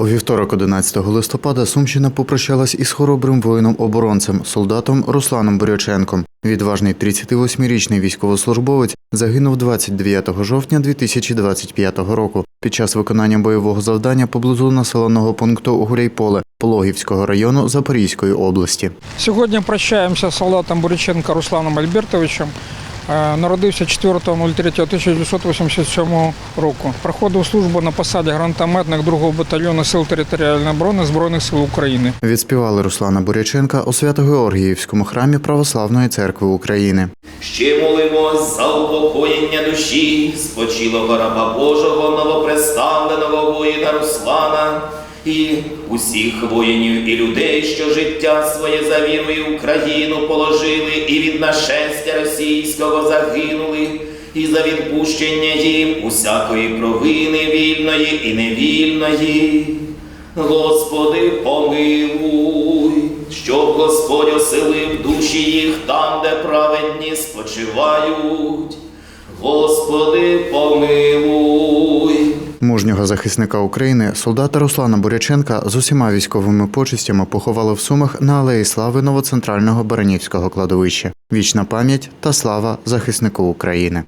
У вівторок, 11 листопада, Сумщина попрощалась із хоробрим воїном-оборонцем, солдатом Русланом Буряченком. Відважний 38-річний військовослужбовець загинув 29 жовтня 2025 року під час виконання бойового завдання поблизу населеного пункту Гурейполе Пологівського району Запорізької області. Сьогодні прощаємося з солдатом Буряченка Русланом Альбертовичем. Е, Народився 4.03.1987 року. Проходив службу на посаді гранатометник 2-го батальйону Сил територіальної оборони Збройних сил України. Відспівали Руслана Буряченка у Свято-Георгіївському храмі Православної церкви України. Ще молимось за упокоєння душі спочилого раба Божого новопредставленого воїна Руслана і усіх воїнів і людей, що життя своє за вірою Україну положили, і від нашестя російського загинули, і за відпущення їм усякої провини вільної і невільної. Господи, помилуй, щоб Господь оселив душі їх там, де праведні спочивають. Господи. Мужнього захисника України, солдата Руслана Буряченка з усіма військовими почестями поховали в Сумах на алеї слави новоцентрального Баранівського кладовища. Вічна пам'ять та слава захиснику України.